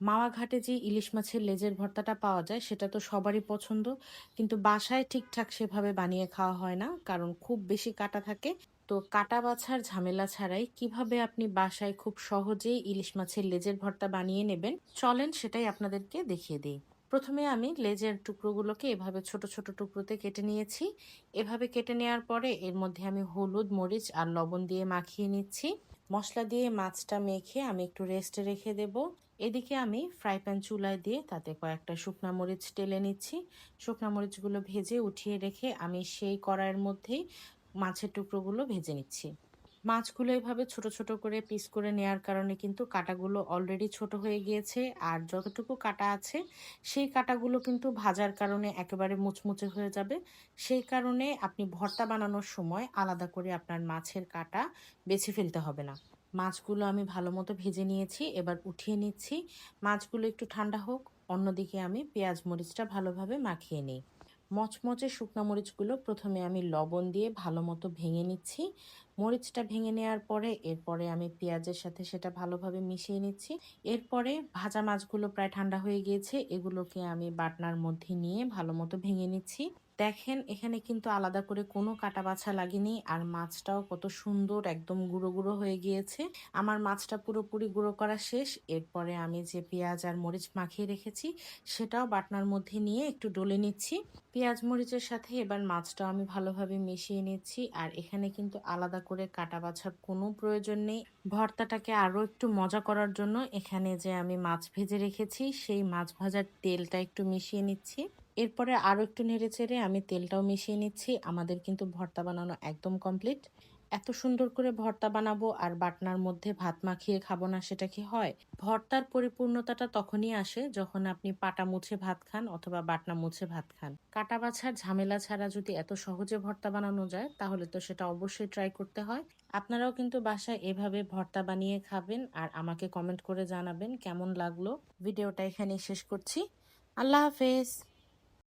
মাওয়া ঘাটে যে ইলিশ মাছের লেজের ভর্তাটা পাওয়া যায়, সেটা তো সবারই পছন্দ। কিন্তু বাসায় ঠিকঠাক সেভাবে বানিয়ে খাওয়া হয় না, কারণ খুব বেশি কাটা থাকে। তো কাটা বাছার ঝামেলা ছাড়াই কীভাবে আপনি বাসায় খুব সহজেই ইলিশ মাছের লেজের ভর্তা বানিয়ে নেবেন, চলেন সেটাই আপনাদেরকে দেখিয়ে দিই। প্রথমে আমি লেজের টুকরোগুলোকে এভাবে ছোট ছোট টুকরোতে কেটে নিয়েছি। এভাবে কেটে নেওয়ার পরে এর মধ্যে আমি হলুদ, মরিচ আর লবণ দিয়ে মাখিয়ে নিচ্ছি। মশলা দিয়ে মাছটা মেখে আমি একটু রেস্টে রেখে দেব। এদিকে আমি ফ্রাই প্যান চুলায় দিয়ে তাতে কয়েকটা শুকনা মরিচ টেলে নিচ্ছি। শুকনা মরিচগুলো ভেজে উঠিয়ে রেখে আমি সেই কড়াইয়ের মধ্যেই মাছের টুকরোগুলো ভেজে নিচ্ছি। মাছগুলো এভাবে ছোট ছোট করে পিস করে নেওয়ার কারণে কিন্তু কাটাগুলো অলরেডি ছোট হয়ে গিয়েছে আর যতটুকু কাটা আছে, সেই কাটাগুলো কিন্তু ভাজার কারণে একেবারে মুচমুচে হয়ে যাবে। সেই কারণে আপনি ভর্তা বানানোর সময় আলাদা করে আপনার মাছের কাটা বেছে ফেলতে হবে না। মাছগুলো আমি ভালো মতো ভেজে নিয়েছি, এবার উঠিয়ে নিচ্ছি। মাছগুলো একটু ঠান্ডা হোক, অন্যদিকে আমি পেঁয়াজ মরিচটা ভালোভাবে মাখিয়ে নিই। মচমচে শুকনো মরিচগুলো প্রথমে আমি লবণ দিয়ে ভালো মতো ভেঙে নিচ্ছি। মরিচটা ভেঙে নেওয়ার পরে, এরপরে আমি পেঁয়াজের সাথে সেটা ভালোভাবে মিশিয়ে নিচ্ছি। এরপরে ভাজা মাছগুলো প্রায় ঠান্ডা হয়ে গিয়েছে, এগুলোকে আমি বাটনার মধ্যে নিয়ে ভালো মতো ভেঙে নিচ্ছি। দেখেন, এখানে কিন্তু আলাদা করে কোনো কাটা বাছা লাগেনি, আর মাছটাও কত সুন্দর, একদম গুঁড়ো গুঁড়ো হয়ে গিয়েছে। আমার মাছটা পুরোপুরি গুঁড়ো করা শেষ, এরপরে আমি যে পেঁয়াজ আর মরিচ মাখিয়ে রেখেছি, সেটাও বাটনার মধ্যে নিয়ে একটু ডলে নিচ্ছি। পেঁয়াজ, মরিচের সাথে এবার মাছটাও আমি ভালোভাবে মিশিয়ে নিচ্ছি, আর এখানে কিন্তু আলাদা করে কাটা বাছার কোনো প্রয়োজন নেই। ভর্তাটাকে আরও একটু মজা করার জন্য এখানে যে আমি মাছ ভেজে রেখেছি, সেই মাছ ভাজার তেলটা একটু মিশিয়ে নিচ্ছি। এরপরে আরও একটু নেড়ে চেড়ে আমি তেলটাও মিশিয়ে নিচ্ছি। আমাদের কিন্তু ভর্তা বানানো একদম কমপ্লিট। এত সুন্দর করে ভর্তা বানাবো আর বাটনার মধ্যে ভাত মাখিয়ে খাব না সেটা কি হয়? ভর্তার পরিপূর্ণতাটা তখনই আসে যখন আপনি পাটা মুছে ভাত খান অথবা বাটনা মুছে ভাত খান। কাটা বাছার ঝামেলা ছাড়া যদি এত সহজে ভর্তা বানানো যায়, তাহলে তো সেটা অবশ্যই ট্রাই করতে হয়। আপনারাও কিন্তু বাসায় এভাবে ভর্তা বানিয়ে খাবেন আর আমাকে কমেন্ট করে জানাবেন কেমন লাগল। ভিডিওটা এখানেই শেষ করছি। আল্লাহ হাফেজ!